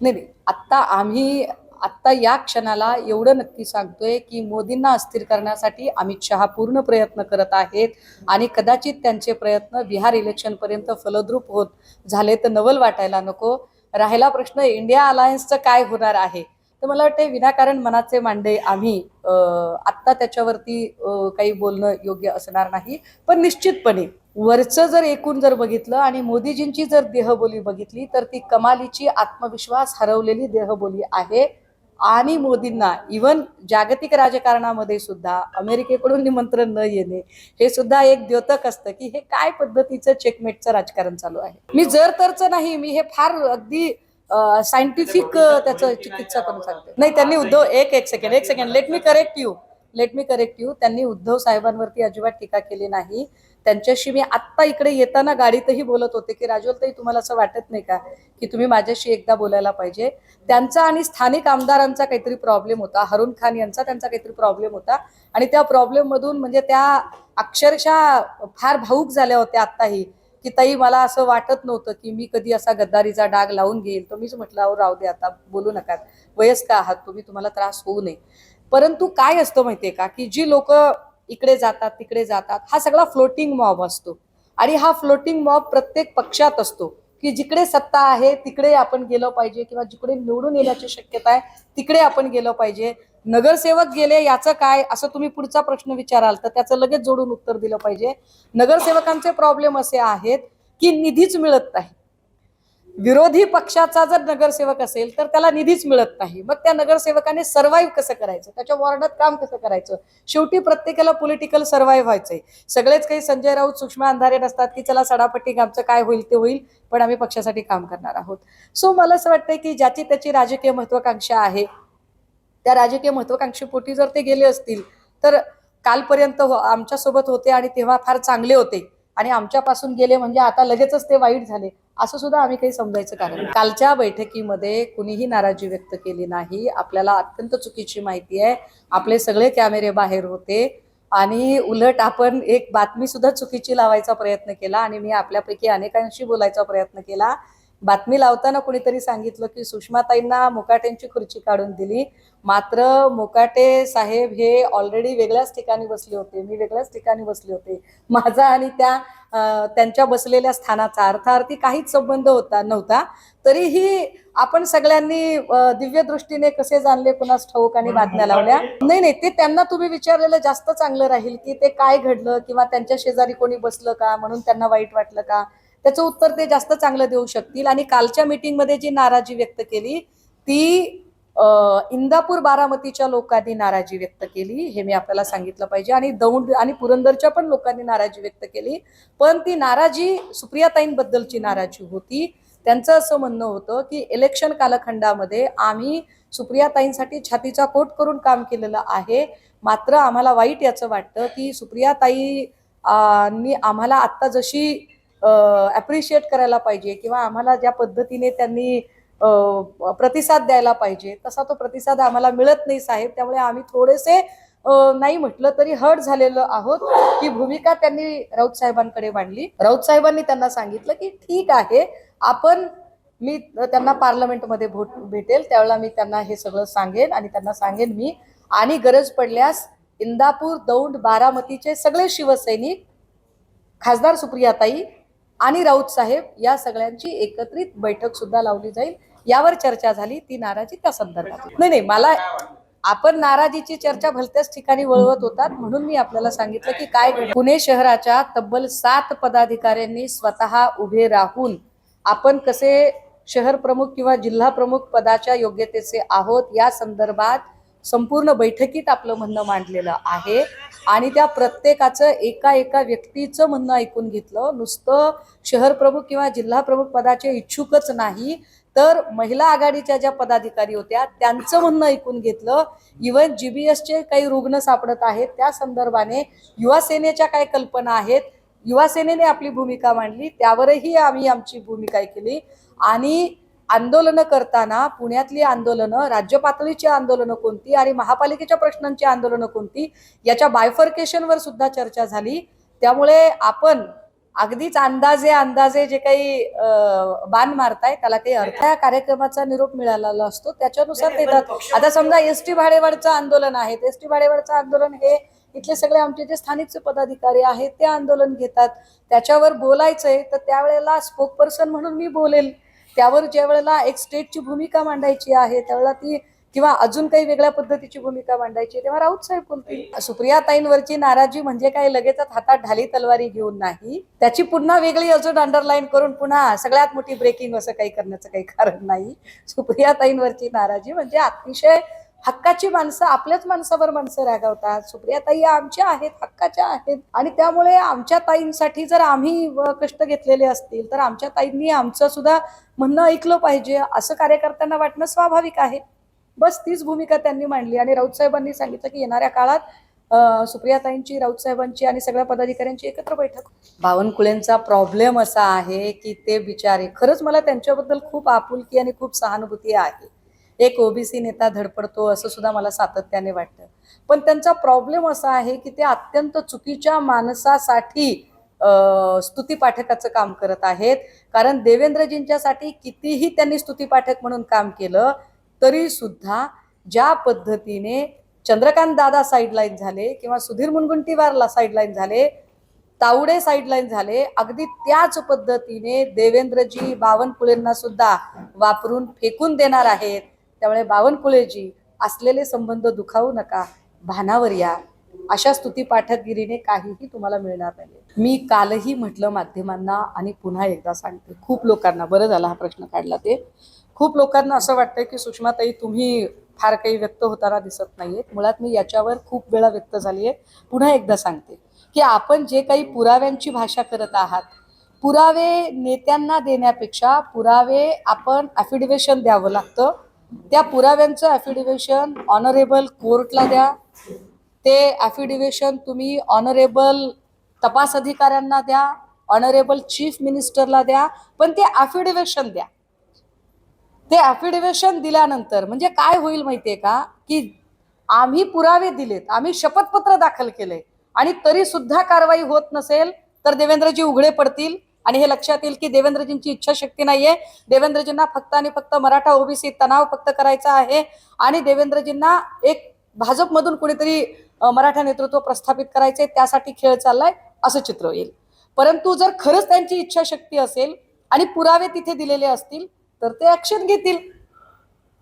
नाही नाही. आत्ता आम्ही आत्ता या क्षणाला एवढं नक्की सांगतोय की मोदींना अस्थिर करण्यासाठी अमित शहा पूर्ण प्रयत्न करत आहेत आणि कदाचित त्यांचे प्रयत्न बिहार इलेक्शनपर्यंत फलद्रूप होत झाले तर नवल वाटायला नको. राहिला प्रश्न इंडिया अलायन्सचं काय होणार आहे? तर मला वाटते विनाकारण मनाचे मांडे आम्ही आत्ता त्याच्यावरती काही बोलणं योग्य असणार नाही. पण निश्चितपणे वरचं जर एकूण जर बघितलं आणि मोदीजींची जर देहबोली बघितली तर ती कमालीची आत्मविश्वास हरवलेली देहबोली आहे. आणि मोदींना इवन जागतिक राजकारणामध्ये सुद्धा अमेरिकेकडून निमंत्रण न येणे हे सुद्धा एक द्योतक असतं की हे काय पद्धतीचं चेकमेटचं राजकारण चालू आहे. मी जर तरचं नाही मी हे फार अगदी सायंटिफिक त्याचं चिकित्सा करून सांगते. नाही त्यांनी उद्धव एक एक सेकंड एक second let me correct you let me correct you त्यांनी उद्धव साहेबांवरती अजिबात टीका केली नाही. त्यांच्याशी मी आत्ता इकडे येताना गाडीतही बोलत होते की राजवलताई तुम्हाला असं वाटत नाही का की तुम्ही माझ्याशी एकदा बोलायला पाहिजे? त्यांचा आणि स्थानिक आमदारांचा काहीतरी प्रॉब्लेम होता. हरुण खान यांचा त्यांचा काहीतरी प्रॉब्लेम होता. आणि त्या प्रॉब्लेममधून म्हणजे त्या अक्षरशः फार भाऊक झाल्या होत्या आत्ताही. की ताई मला असं वाटत नव्हतं की मी कधी असा गद्दारीचा डाग लावून घेईल. तर मीच म्हटलं अहो राहू दे आता बोलू नका वयस्क आहात तुम्ही तुम्हाला त्रास होऊ नये. परंतु काय असतं माहितीये का की जी लोक इकडे जातात तिकडे जातात हा सगळा फ्लोटिंग मॉब असतो. आणि हा फ्लोटिंग मॉब प्रत्येक पक्षात असतो की जिकडे सत्ता आहे तिकडे आपण गेलं पाहिजे किंवा जिकडे निवडून येण्याची शक्यता आहे तिकडे आपण गेलं पाहिजे. नगरसेवक गेले याचं काय? असं तुम्ही पुढचा प्रश्न विचाराल तर त्याचं लगेच जोडून उत्तर दिलं पाहिजे. नगरसेवकांचे प्रॉब्लेम असे आहेत की निधीच मिळत नाही. विरोधी पक्षाचा जर नगरसेवक असेल तर त्याला निधीच मिळत नाही. मग त्या नगरसेवकाने सर्व्हाइव्ह कसं करायचं? त्याच्या वॉर्डात काम कसं करायचं? शेवटी प्रत्येकाला पॉलिटिकल सर्व्हाइव्ह व्हायचंय. सगळेच काही संजय राऊत सूक्ष्म अंधारे नसतात की चला सडापट्टी आमचं काय होईल ते होईल पण आम्ही पक्षासाठी काम करणार आहोत. सो मला असं वाटतंय की ज्याची त्याची राजकीय महत्वाकांक्षा आहे त्या राजकीय महत्वाकांक्षीपोटी जर ते गेले असतील तर कालपर्यंत हो- आमच्यासोबत होते आणि तेव्हा फार चांगले होते. आणि आमच्यापासून गेले म्हणजे आता लगेचच ते वाईट झाले. असं सुद्धा आम्ही काही समजायचं कारण कालच्या बैठकीमध्ये कुणीही नाराजी व्यक्त केली नाही. आपल्याला अत्यंत चुकीची माहिती आहे. आपले सगळे कॅमेरे बाहेर होते. आणि उलट आपण एक बातमी सुद्धा चुकीची लावायचा प्रयत्न केला आणि मी आपल्यापैकी अनेकांशी बोलायचा प्रयत्न केला. बातमी लावताना कुणीतरी सांगितलं की सुषमाताईंना मुकाटेंची खुर्ची काढून दिली. मात्र मुकाटे साहेब हे ऑलरेडी वेगळ्याच ठिकाणी बसले होते. मी वेगळ्याच ठिकाणी बसले होते. माझा आणि त्या त्यांच्या बसलेल्या स्थानाचा अर्थार्थी काहीच संबंध होता नव्हता. तरीही आपण सगळ्यांनी दिव्य दृष्टीने कसे जाणले कुणास ठाऊक आणि बातम्या लावल्या? नाही नाही ते त्यांना तुम्ही विचारलेलं जास्त चांगलं राहील की ते काय घडलं किंवा त्यांच्या शेजारी कोणी बसलं का? म्हणून त्यांना वाईट वाटलं का? त्याचं उत्तर ते जास्त चांगलं देऊ शकतील. आणि कालच्या मीटिंगमध्ये जी नाराजी व्यक्त केली ती इंदापूर बारामतीच्या लोकांनी नाराजी व्यक्त केली हे मी आपल्याला सांगितलं पाहिजे. आणि दौंड आणि पुरंदरच्या पण लोकांनी नाराजी व्यक्त केली. पण ती नाराजी सुप्रियाताईंबद्दलची नाराजी होती. त्यांचं असं म्हणणं होतं की इलेक्शन कालखंडामध्ये आम्ही सुप्रियाताईंसाठी छातीचा कोट करून काम केलेलं आहे. मात्र आम्हाला वाईट याचं वाटतं की सुप्रियाताई नी आम्हाला आत्ता जशी ॲप्रिशिएट करायला पाहिजे किंवा आम्हाला ज्या पद्धतीने त्यांनी प्रतिसाद द्यायला पाहिजे तसा तो प्रतिसाद आम्हाला मिळत नाही साहेब. त्यामुळे आम्ही थोडेसे नाही म्हटलं तरी हर्ट झालेलो आहोत ही भूमिका त्यांनी राऊत साहेबांकडे मांडली. राऊत साहेबांनी त्यांना सांगितलं की ठीक आहे आपण मी त्यांना पार्लमेंटमध्ये भोट भेटेल त्यावेळेला मी त्यांना हे सगळं सांगेन आणि त्यांना सांगेन मी. आणि गरज पडल्यास इंदापूर दौंड बारामतीचे सगळे शिवसैनिक खासदार सुप्रियाताई आणि राऊत साहेब या सगळ्यांची एकत्रित बैठक सुद्धा लावली जाईल. यावर चर्चा झाली ती नाराजी त्या संदर्भात. नाही नाही मला आपण नाराजीची चर्चा भलत्याच ठिकाणी वळवत होतात म्हणून मी आपल्याला सांगितलं की काय पुणे शहराच्या तब्बल सात पदाधिकाऱ्यांनी स्वतः उभे राहून आपण कसे शहर प्रमुख किंवा जिल्हा प्रमुख पदाच्या योग्यतेचे आहोत या संदर्भात संपूर्ण बैठकीत आपलं म्हणणं मांडलेलं आहे. आणि त्या प्रत्येकाचं एका एका व्यक्तीचं म्हणणं ऐकून घेतलं. नुसतं शहर प्रमुख किंवा जिल्हा प्रमुख पदाचे इच्छुकच नाही तर महिला आघाडीच्या ज्या पदाधिकारी होत्या त्यांचं म्हणणं ऐकून घेतलं. इवन जीबीएसचे काही रुग्ण सापडत आहेत त्या संदर्भाने युवा सेनेच्या काय कल्पना आहेत? युवा सेनेने आपली भूमिका मांडली त्यावरही आम्ही आमची भूमिका केली आणि आंदोलनं करताना पुण्यातली आंदोलनं राज्य पातळीची आंदोलनं कोणती आणि महापालिकेच्या प्रश्नांची आंदोलनं कोणती याच्या बायफर्केशनवर सुद्धा चर्चा झाली. त्यामुळे आपण अगदीच अंदाजे अंदाजे जे काही बाण मारताय त्याला काही अर्थ या कार्यक्रमाचा निरोप मिळालेला असतो. त्याच्यानुसार ते येतात आता समजा एस टी भाडेवाढचं आंदोलन आहे. एस टी भाडेवाढचं आंदोलन हे इथले सगळे आमचे जे स्थानिकचे पदाधिकारी आहेत ते आंदोलन घेतात. त्याच्यावर बोलायचंय तर त्यावेळेला स्पोक पर्सन म्हणून मी बोलेल. त्यावर ज्या वेळेला एक स्टेटची भूमिका मांडायची आहे त्यावेळेला ती किंवा अजून काही वेगळ्या पद्धतीची भूमिका मांडायची तेव्हा राऊत साहेब बोलतील सुप्रियाताईंवरची नाराजी म्हणजे काय? लगेचच हातात ढाली तलवारी घेऊन नाही. त्याची पुन्हा वेगळी अजून अंडरलाईन करून पुन्हा सगळ्यात मोठी ब्रेकिंग असं काही करण्याचं काही कारण नाही. सुप्रियाताईंवरची नाराजी म्हणजे अतिशय हक्काची माणसं आपल्याच माणसावर माणसं रागावतात. सुप्रियाताई ताई आमच्या आहेत हक्काच्या आहेत. आणि त्यामुळे आमच्या ताईंसाठी जर आम्ही कष्ट घेतलेले असतील तर आमच्या ताईंनी आमचं सुद्धा म्हणणं ऐकलं पाहिजे. असं कार्यकर्त्यांना वाटणं स्वाभाविक आहे. बस तीच भूमिका त्यांनी मांडली. आणि राऊत साहेबांनी सांगितलं की येणाऱ्या काळात सुप्रियाताईंची राऊत साहेबांची आणि सगळ्या पदाधिकाऱ्यांची एकत्र बैठक. बावनकुळेंचा प्रॉब्लेम असा आहे की ते बिचारे खरंच मला त्यांच्याबद्दल खूप आपुलकी आणि खूप सहानुभूती आहे. एक ओबीसी नेता धडपडतो असं सुद्धा मला सातत्याने वाटतं. पण त्यांचा प्रॉब्लेम असा आहे की ते अत्यंत चुकीच्या माणसासाठी स्तुतीपाठकाचं काम करत आहेत. कारण देवेंद्रजींच्यासाठी कितीही त्यांनी स्तुतीपाठक म्हणून काम केलं तरी सुद्धा ज्या पद्धतीने चंद्रकांत दादा साईडलाईन झाले किंवा सुधीर मुनगुंटीवारला साईडलाईन झाले तावडे साईडलाईन झाले अगदी त्याच पद्धतीने देवेंद्रजी बावनकुळेंना सुद्धा वापरून फेकून देणार आहेत. त्यामुळे बावनकुळेजी असलेले संबंध दुखावू नका. भानावर या. अशा स्तुती पाठकगिरीने काहीही तुम्हाला मिळणार नाही. मी कालही म्हटलं माध्यमांना आणि पुन्हा एकदा सांगते. खूप लोकांना बरं झाला हा प्रश्न काढला ते. खूप लोकांना असं वाटतं की सुषमाताई तुम्ही फार काही व्यक्त होताना दिसत नाहीयेत. मुळात मी याच्यावर खूप वेळा व्यक्त झाली आहे पुन्हा एकदा सांगते की आपण जे काही पुराव्यांची भाषा करत आहात पुरावे नेत्यांना देण्यापेक्षा पुरावे आपण ॲफिडेव्हिशन द्यावं लागतं. त्या पुराव्यांचं ॲफिडेव्हिशन ऑनरेबल कोर्टला द्या. ते ॲफिडेव्हिशन तुम्ही ऑनरेबल तपास अधिकाऱ्यांना द्या ऑनरेबल चीफ मिनिस्टरला द्या पण ते ॲफिडेव्हिशन द्या. ते ॲफिडेव्हिशन दिल्यानंतर म्हणजे काय होईल माहितीये का? की आम्ही पुरावे दिलेत आम्ही शपथपत्र दाखल केले आणि तरी सुद्धा कारवाई होत नसेल तर देवेंद्रजी उघडे पडतील आणि हे लक्षात येईल की देवेंद्रजींची इच्छाशक्ती नाहीये. देवेंद्रजींना फक्त आणि फक्त मराठा ओबीसी तणाव फक्त करायचा आहे आणि देवेंद्रजींना एक भाजपमधून कुणीतरी मराठा नेतृत्व प्रस्थापित करायचे त्यासाठी खेळ चाललाय असं चित्र येईल. परंतु जर खरंच त्यांची इच्छाशक्ती असेल आणि पुरावे तिथे दिलेले असतील तर ते ऍक्शन घेतील.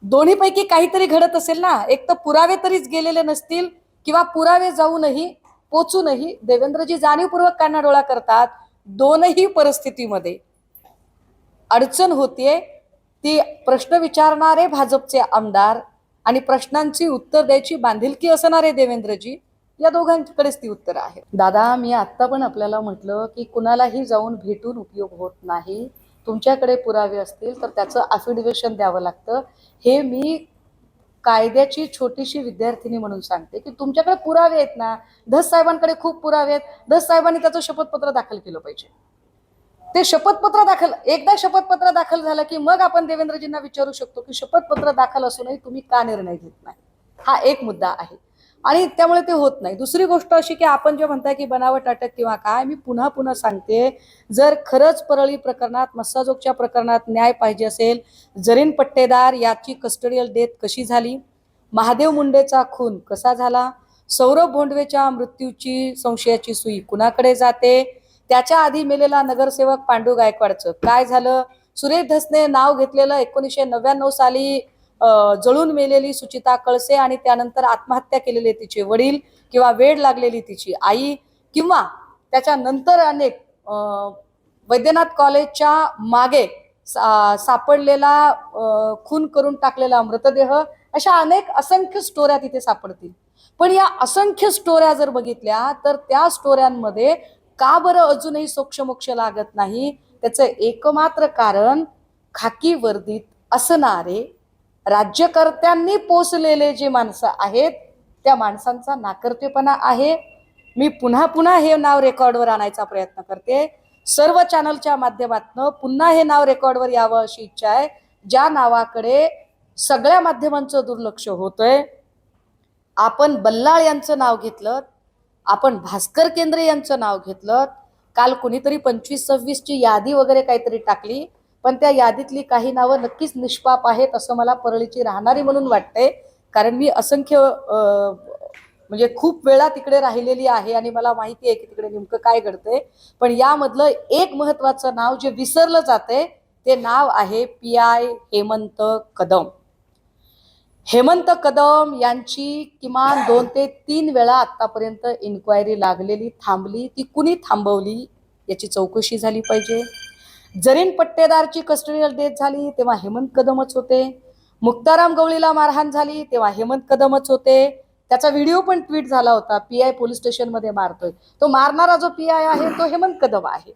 दोन्हीपैकी काहीतरी घडत असेल ना एक तर पुरावे तरीच गेलेले नसतील किंवा पुरावे जाऊनही पोचूनही देवेंद्रजी जाणीवपूर्वक कानाडोळा करतात दोनही परिस्थितीमध्ये अडचण होतीये. ती प्रश्न विचारणारे भाजपचे आमदार आणि प्रश्नांची उत्तर द्यायची बांधिलकी असणारे देवेंद्रजी या दोघांकडेच ती उत्तर आहे. दादा मी आत्ता पण आपल्याला म्हटलं की कुणालाही जाऊन भेटून उपयोग होत नाही. तुमच्याकडे पुरावे असतील तर त्याचं अफिडेव्हिशन द्यावं लागतं. हे मी कायद्याची छोटीशी विद्यार्थिनी म्हणून सांगते की तुमच्याकडे पुरावे आहेत ना धस साहेबांकडे खूप पुरावे आहेत. धस साहेबांनी त्याचं शपथपत्र दाखल केलं पाहिजे. ते शपथपत्र दाखल एकदा शपथपत्र दाखल झालं की मग आपण देवेंद्रजींना विचारू शकतो की शपथपत्र दाखल असूनही तुम्ही का निर्णय घेत नाही? हा एक मुद्दा आहे. आणि त्यामुळे ते होत नाही. दुसरी गोष्ट अशी की आपण जे म्हणताय की बनावट अटक किंवा काय मी पुन्हा पुन्हा सांगते जर खरंच परळी प्रकरणात मस्साजोगच्या प्रकरणात न्याय पाहिजे असेल जरीन पट्टेदार याची कस्टडियल डेथ कशी झाली महादेव मुंडेचा खून कसा झाला सौरभ भोंडवेच्या मृत्यूची संशयाची सुई कुणाकडे जाते त्याच्या आधी मेलेला नगरसेवक पांडू गायकवाडचं. काय झालं? सुरेश धसने नाव घेतलेलं एकोणीसशे नव्याण्णव साली जळून मेलेली सुचिता कळसे आणि त्यानंतर आत्महत्या केलेले तिचे वडील किंवा वेड लागलेली तिची आई किंवा त्याच्यानंतर अनेक वैद्यनाथ कॉलेजच्या मागे सा- सापडलेला खून करून टाकलेला मृतदेह अशा अनेक असंख्य स्टोऱ्या तिथे सापडतील. पण या असंख्य स्टोऱ्या जर बघितल्या तर त्या स्टोऱ्यांमध्ये का बरं अजूनही सोक्षमोक्ष लागत नाही? त्याचं एकमात्र कारण खाकी वर्दीत असणारे राज्यकर्त्यांनी पोचलेले जे माणसं आहेत त्या माणसांचा नाकर्तेपणा आहे. मी पुन्हा पुन्हा हे नाव रेकॉर्डवर आणायचा प्रयत्न करते. सर्व चॅनलच्या माध्यमातून पुन्हा हे नाव रेकॉर्डवर यावं अशी इच्छा आहे ज्या नावाकडे सगळ्या माध्यमांचं दुर्लक्ष होतंय. आपण बल्लाळ यांचं नाव घेतलं आपण भास्कर केंद्रे यांचं नाव घेतलं काल कुणीतरी पंचवीस सव्वीसची यादी वगैरे काहीतरी टाकली पण त्या यादीतली काही नावं नक्कीच निष्पाप आहेत असं मला परळीची राहणारी म्हणून वाटतंय. कारण मी असंख्य म्हणजे खूप वेळा तिकडे राहिलेली आहे आणि मला माहिती आहे की तिकडे नेमकं काय घडतंय. पण यामधलं एक महत्वाचं नाव जे विसरलं जाते ते नाव आहे पी आय हेमंत कदम. हेमंत कदम यांची किमान दोन ते तीन वेळा आतापर्यंत इन्क्वायरी लागलेली थांबली. ती कुणी थांबवली याची चौकशी झाली पाहिजे. जरीन पट्टेदारची कस्टडियल डेथ झाली तेव्हा हेमंत कदमच होते. मुक्ताराम गवळीला मारहाण झाली तेव्हा हेमंत कदमच होते. त्याचा व्हिडिओ पण ट्विट झाला होता पी आय पोलीस स्टेशनमध्ये मारतोय. तो मारणारा जो पी आय आहे तो हेमंत कदम आहे.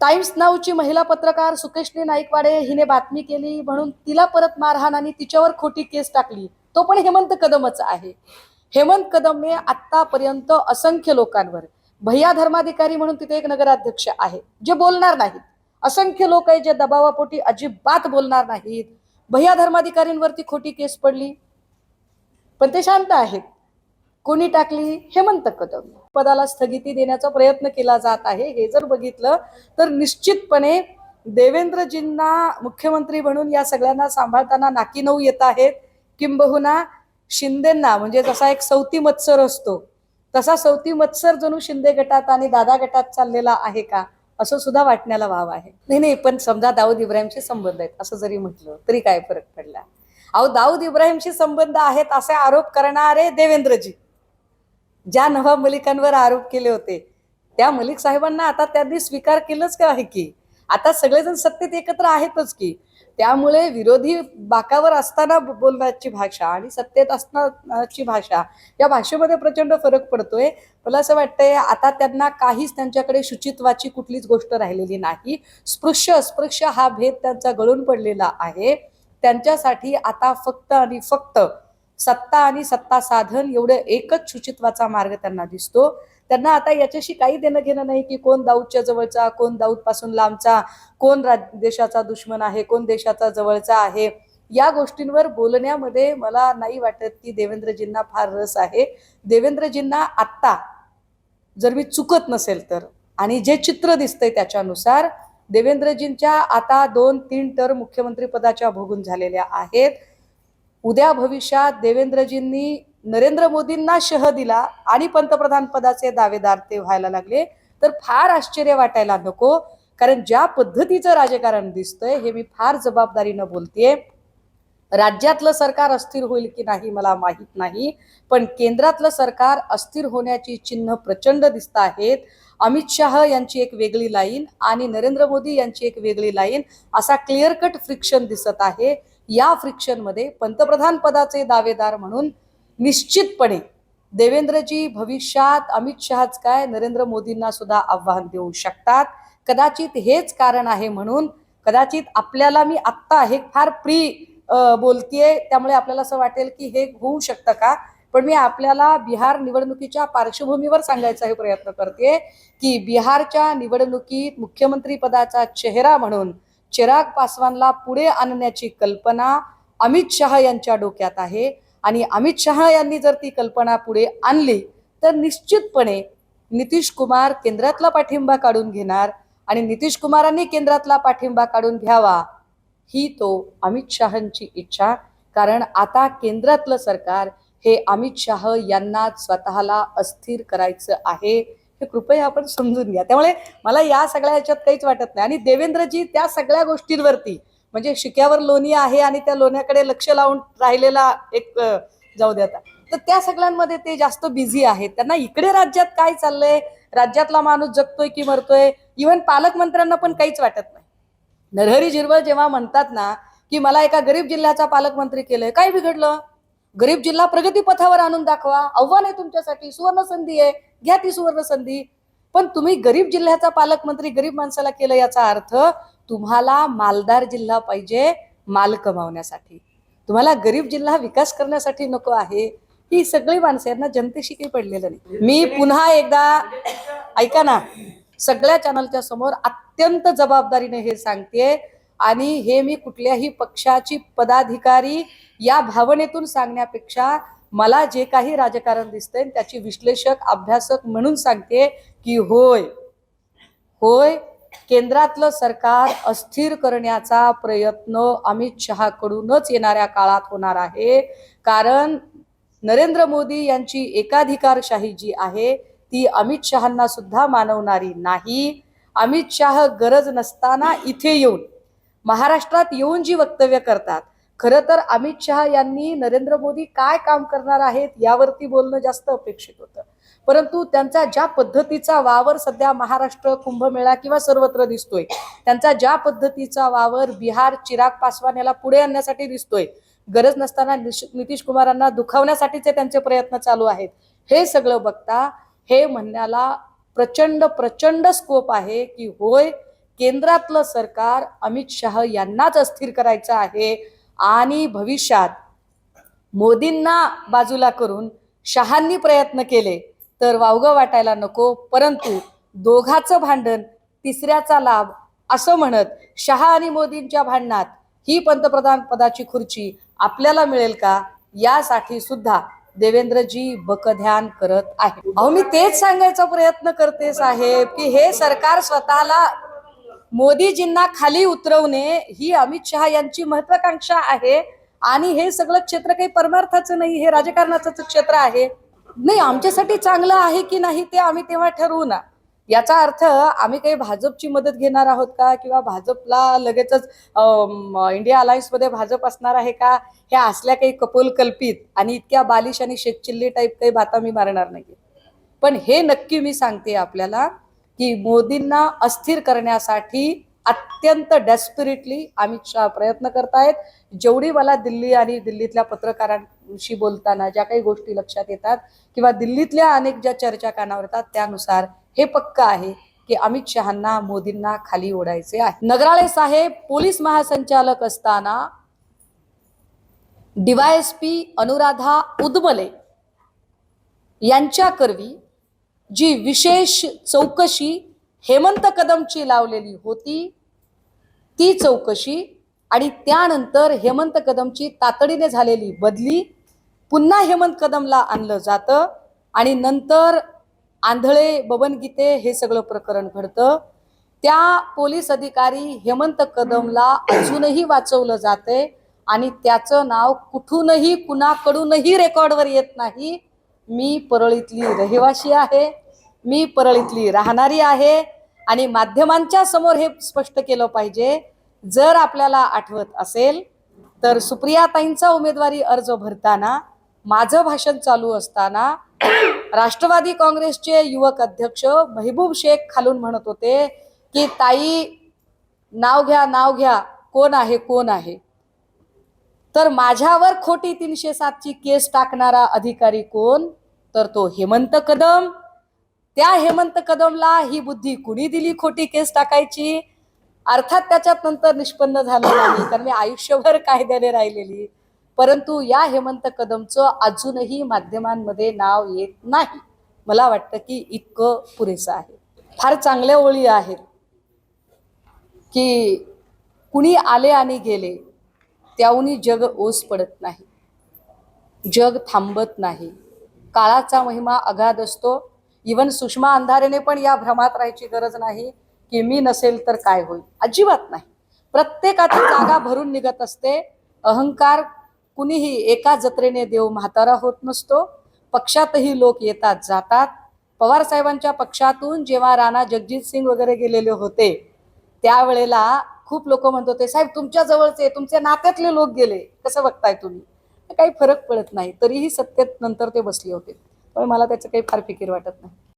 टाइम्स नावची महिला पत्रकार सुकेशनी नाईकवाडे हिने बातमी केली म्हणून तिला परत मारहाण आणि तिच्यावर खोटी केस टाकली तो पण हेमंत कदमच आहे. हेमंत कदमने आतापर्यंत असंख्य लोकांवर भैया धर्माधिकारी म्हणून तिथे एक नगराध्यक्ष आहे जे बोलणार नाहीत. असंख्य लोक आहे जे दबावापोटी अजिबात बोलणार नाहीत. भैया धर्माधिकारींवरती खोटी केस पडली. पण ते शांत आहेत. कोणी टाकली हेमंत कदम पदाला स्थगिती देण्याचा प्रयत्न केला जात आहे हे जर बघितलं तर निश्चितपणे देवेंद्रजींना मुख्यमंत्री म्हणून या सगळ्यांना सांभाळताना नाकी नऊ येत आहेत. किंबहुना शिंदेंना म्हणजे जसा एक सौती मत्सर असतो तसा सौती मत्सर जणू शिंदे गटात आणि दादा गटात चाललेला आहे का? असं सुद्धा वाटण्याला वाव आहे. नाही नाही पण समजा दाऊद इब्राहिमशी संबंध आहेत असं जरी म्हटलं तरी काय फरक पडला? अहो दाऊद इब्राहिमशी संबंध आहेत असे आरोप करणारे देवेंद्रजी ज्या नवा मलिकांवर आरोप केले होते. त्या मलिक साहेबांना आता त्यांनी स्वीकार केलंच का आहे की? आता सगळेजण सत्तेत एकत्र आहेतच की? त्यामुळे विरोधी बाकावर असताना बोलण्याची भाषा आणि सत्तेत असण्याची भाषा या भाषेमध्ये प्रचंड फरक पडतोय. मला असं वाटतंय आता त्यांना काहीच त्यांच्याकडे शुचित्वाची कुठलीच गोष्ट राहिलेली नाही. स्पृश्य अस्पृश्य हा भेद त्यांचा गळून पडलेला आहे. त्यांच्यासाठी आता फक्त आणि फक्त सत्ता आणि सत्ता साधन एवढं एकच शुचित्वाचा मार्ग त्यांना दिसतो. त्यांना आता याच्याशी काही देणं घेणं नाही की कोण दाऊदच्या जवळचा कोण दाऊदपासून लांबचा कोण राज देशाचा दुश्मन आहे कोण देशाचा जवळचा आहे. या गोष्टींवर बोलण्यामध्ये मला नाही वाटत की देवेंद्रजींना फार रस आहे. देवेंद्रजींना आत्ता जर मी चुकत नसेल तर आणि जे चित्र दिसतंय त्याच्यानुसार देवेंद्रजींच्या आता दोन तीन टर्म मुख्यमंत्री पदाच्या भोगून झालेल्या आहेत. उद्या भविष्यात देवेंद्रजींनी नरेंद्र मोदींना शह दिला आणि पंतप्रधान पदाचे दावेदार ते व्हायला लागले. तर फार आश्चर्य वाटायला नको कारण ज्या पद्धतीचं राजकारण दिसतंय हे मी फार जबाबदारीनं बोलतेय. राज्यातलं सरकार अस्थिर होईल की नाही मला माहीत नाही पण केंद्रातलं सरकार अस्थिर होण्याची चिन्ह प्रचंड दिसत आहेत. अमित शाह यांची एक वेगळी लाईन आणि नरेंद्र मोदी यांची एक वेगळी लाईन असा क्लिअर कट फ्रिक्शन दिसत आहे. या फ्रिक्शनमध्ये पंतप्रधान पदाचे दावेदार म्हणून निश्चितपणे देवेंद्रजी भविष्यात अमित शहाच काय नरेंद्र मोदींना सुद्धा आव्हान देऊ शकतात. कदाचित हेच कारण आहे म्हणून कदाचित आपल्याला मी आत्ता हे फार प्री बोलतीये त्यामुळे आपल्याला असं वाटेल की हे होऊ शकतं का? पण मी आपल्याला बिहार निवडणुकीच्या पार्श्वभूमीवर सांगायचा हे प्रयत्न करते की बिहारच्या निवडणुकीत मुख्यमंत्री पदाचा चेहरा म्हणून चिराग पासवानला पुढे आणण्याची कल्पना अमित शहा यांच्या डोक्यात आहे. आणि अमित शहा यांनी जर ती कल्पना पुढे आणली तर निश्चितपणे नितीश कुमार केंद्रातला पाठिंबा काढून घेणार आणि नितीश कुमारांनी केंद्रातला पाठिंबा काढून घ्यावा ही तो अमित शहांची इच्छा. कारण आता केंद्रातलं सरकार हे अमित शाह यांना स्वतःला अस्थिर करायचं आहे हे कृपया आपण समजून घ्या. त्यामुळे मला या सगळ्या ह्याच्यात काहीच वाटत नाही. आणि देवेंद्रजी त्या सगळ्या गोष्टींवरती म्हणजे शिक्यावर लोणी आहे आणि त्या लोण्याकडे लक्ष लावून राहिलेला एक जाऊ दे आता. तर त्या सगळ्यांमध्ये ते जास्त बिझी आहेत. त्यांना इकडे राज्यात काय चाललंय? राज्यातला माणूस जगतोय की मरतोय? इव्हन पालकमंत्र्यांना पण काहीच वाटत नाही. नरहरी झिरवळ जेव्हा म्हणतात ना की मला एका गरीब जिल्ह्याचा पालकमंत्री केलंय काय बिघडलं? गरीब जिल्हा प्रगतीपथावर आणून दाखवा. आव्हान आहे तुमच्यासाठी. सुवर्ण संधी आहे. घ्या ती सुवर्ण संधी पण तुम्ही गरीब जिल्ह्याचा पालकमंत्री गरीब माणसाला केलं याचा अर्थ तुम्हाला मालदार जिल्हा पाहिजे माल कमावण्यासाठी. तुम्हाला गरीब जिल्हा विकास करण्यासाठी नको आहे. ही सगळी माणसं यांना जनतेशी काही पडलेलं नाही. मी पुन्हा एकदा ऐका ना सगळ्या चॅनलच्या समोर अत्यंत जबाबदारीने हे सांगते आणि हे मी कुठल्याही पक्षाची पदाधिकारी या भावनेतून सांगण्यापेक्षा मला जे काही राजकारण दिसतंय त्याची विश्लेषक अभ्यासक म्हणून सांगते की होय होय केंद्रातलं सरकार अस्थिर करण्याचा प्रयत्न अमित शहाकडूनच येणाऱ्या काळात होणार आहे. कारण नरेंद्र मोदी यांची एकाधिकारशाही जी आहे ती अमित शहांना सुद्धा मानवणारी नाही. अमित शाह गरज नसताना इथे येऊन महाराष्ट्रात येऊन जी वक्तव्य करतात खरं तर अमित शहा यांनी नरेंद्र मोदी काय काम करणार आहेत यावरती बोलणं जास्त अपेक्षित होतं. परंतु त्यांचा ज्या पद्धतीचा वावर सध्या महाराष्ट्र कुंभमेळा किंवा सर्वत्र दिसतोय त्यांचा ज्या पद्धतीचा वावर बिहार चिराग पासवान याला पुढे आणण्यासाठी दिसतोय गरज नसताना निश- नितीश कुमारांना दुखावण्यासाठीचे त्यांचे प्रयत्न चालू आहेत. हे सगळं बघता हे म्हणण्याला प्रचंड प्रचंड स्कोप आहे की होय केंद्रातलं सरकार अमित शाह यांनाच अस्थिर करायचं आहे आणि भविष्यात मोदींना बाजूला करून शहांनी प्रयत्न केले तर वावगं वाटायला नको. परंतु दोघाचं भांडण तिसऱ्याचा लाभ असं म्हणत शहा आणि मोदींच्या भांडणात ही पंतप्रधान पदाची खुर्ची आपल्याला मिळेल का? यासाठी सुद्धा देवेंद्रजी बकध्यान करत आहे अहो मी तेच सांगायचा प्रयत्न करते साहेब की हे सरकार स्वतःला मोदीजींना खाली उतरवणे ही अमित शहा यांची महत्वाकांक्षा आहे. आणि हे सगळं क्षेत्र काही परमार्थाचं नाही हे राजकारणाचंच क्षेत्र आहे. नाही आमच्यासाठी चांगलं आहे की नाही ते आम्ही तेव्हा ठरवू ना. याचा अर्थ आम्ही काही भाजपची मदत घेणार आहोत का? किंवा भाजपला लगेचच इंडिया अलायन्समध्ये भाजप असणार आहे का? ह्या असल्या काही कपोल कल्पित आणि इतक्या बालिश आणि शेतचिल्ली टाईप काही बाता मी मारणार नाही पण हे नक्की मी सांगते आपल्याला की मोदींना अस्थिर करण्यासाठी अत्यंत डेस्पिरेटली अमित शहा प्रयत्न करतायत. जेवढी मला दिल्ली आणि दिल्लीतल्या पत्रकारांशी बोलताना ज्या काही गोष्टी लक्षात येतात किंवा दिल्लीतल्या अनेक ज्या चर्चा कानावर येतात त्यानुसार हे पक्क आहे की अमित शहांना मोदींना खाली ओढायचे आहे. नगराळे साहेब पोलीस महासंचालक असताना डीवायएसपी अनुराधा उदमले यांच्याकरवी जी विशेष चौकशी हेमंत कदमची लावलेली होती ती चौकशी आणि त्यानंतर हेमंत कदमची तातडीने झालेली बदली पुन्हा हेमंत कदमला आणलं जातं आणि नंतर आंधळे बबनगीते हे सगळं प्रकरण घडतं. त्या पोलीस अधिकारी हेमंत कदमला अजूनही वाचवलं जाते आणि त्याचं नाव कुठूनही कुणाकडूनही रेकॉर्डवर येत नाही. मी परळीतली रहिवाशी आहे. मी परळीतली राहणारी आहे आणि माध्यमांच्या समोर हे स्पष्ट केलं पाहिजे. जर आपल्याला आठवत असेल तर सुप्रियाताईंचा उमेदवारी अर्ज भरताना माझं भाषण चालू असताना राष्ट्रवादी काँग्रेसचे युवक अध्यक्ष महबूब शेख खालून म्हणत होते की ताई नाव घ्या नाव घ्या कोण आहे कोण आहे? तर माझ्यावर खोटी तीनशे सातची केस टाकणारा अधिकारी कोण? तर तो हेमंत कदम. त्या हेमंत कदमला ही बुद्धी कुणी दिली खोटी केस टाकायची? अर्थात त्याच्यात नंतर निष्पन्न झालं नाही कारण मी आयुष्यभर कायद्याने राहिलेली. परंतु या हेमंत कदमचं अजूनही माध्यमांमध्ये नाव येत नाही. मला वाटतं की इतकं पुरेसं आहे. फार चांगल्या ओळी आहेत. की कुणी आले आणि गेले त्याहूनही जग ओस पडत नाही. जग थांबत नाही. काळाचा महिमा अगाध असतो. इवन सुषमा अंधारेने पण या भ्रमात राहायची गरज नाही. की मी नसेल तर काय होईल? अजिबात नाही. प्रत्येकाची जागा भरून निघत असते. अहंकार कुणीही एका जत्रेने देव म्हातारा होत नसतो. पक्षातही लोक येतात जातात. पवार साहेबांच्या पक्षातून जेव्हा राणा जगजित सिंग वगैरे गेलेले होते त्यावेळेला खूप लोक म्हणत होते साहेब तुमच्या जवळचे तुमच्या नात्यातले लोक गेले. कसं बघताय तुम्ही? काही फरक पडत नाही. तरीही सत्तेत नंतर ते बसले होते. त्यामुळे मला त्याचं काही फार फिकीर वाटत नाही.